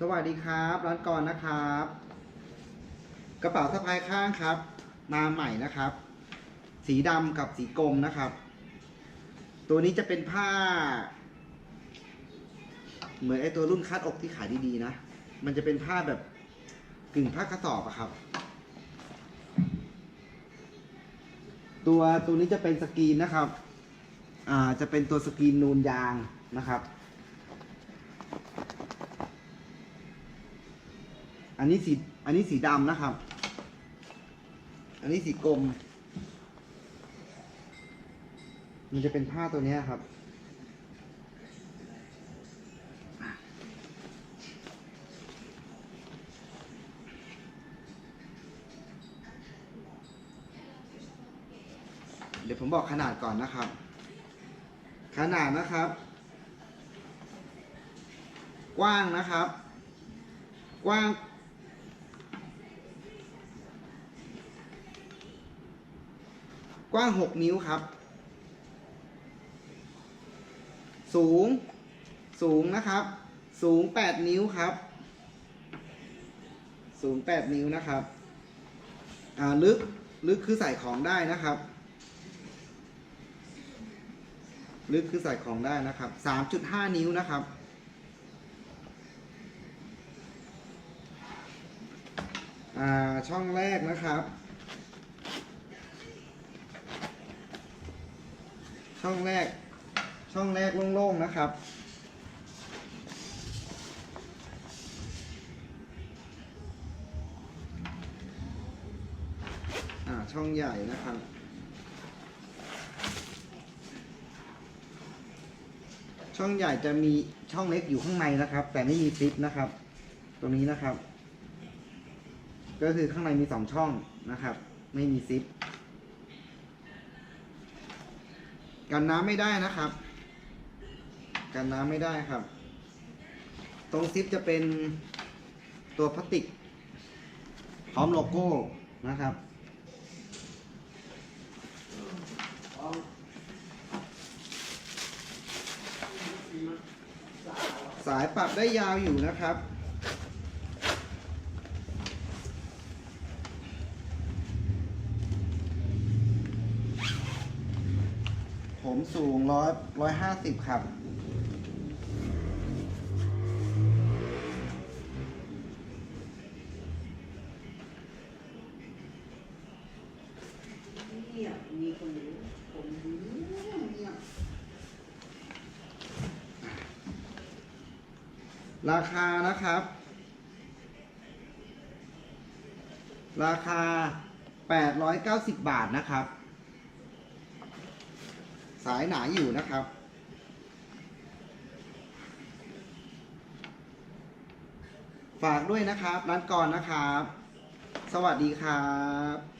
สวัสดีครับ ร้านกรนะครับ กระเป๋าสะพายข้างครับ มาใหม่นะครับ สีดำกับสีกรมนะครับ ตัวนี้จะเป็นผ้า เหมือนไอตัวรุ่นคาดอกที่ขายดีๆนะ มันจะเป็นผ้าแบบกึ่งผ้ากระสอบอะครับ ตัวตัวนี้จะเป็นสกรีนนะครับ อ่าจะเป็นตัวสกรีนนูนยางนะครับ อันนี้สี อันนี้สีดำนะครับ อันนี้สีกรมมันจะเป็นผ้าตัวนี้ครับ เดี๋ยวผมบอกขนาดก่อนนะครับ ขนาดนะครับ กว้างนะครับ กว้าง ว้างหกนิ้วครับ สูง สูงนะครับ สูงแปดนิ้วครับ สูงแปดนิ้วนะครับ อ่า ลึก ลึกคือใส่ของได้นะครับ ลึกคือใส่ของได้นะครับสามจุดห้านิ้วนะครับอ่าช่องแรกนะครับ ช่องแรก ช่องแรกโล่งๆนะครับ อ่า ช่องใหญ่นะครับช่องใหญ่จะมีช่องเล็กอยู่ข้างในนะครับ แต่ไม่มีซิปนะครับ ตรงนี้นะครับ ก็คือข้างในมีสองช่องนะครับ ไม่มีซิป กันน้ำไม่ได้นะครับ กันน้ำไม่ได้ครับ ตรงซิปจะเป็นตัวพลาสติก พร้อมโลโก้นะครับสายปรับได้ยาวอยู่นะครับ ผมสูงร้อยร้อยห้าสิบครับเงียบมีคนรู้คนรู้เงียบราคานะครับ ราคา 890 บาทนะครับ สายหนาอยู่นะครับ ฝากด้วยนะครับร้านกรนะครับ สวัสดีครับ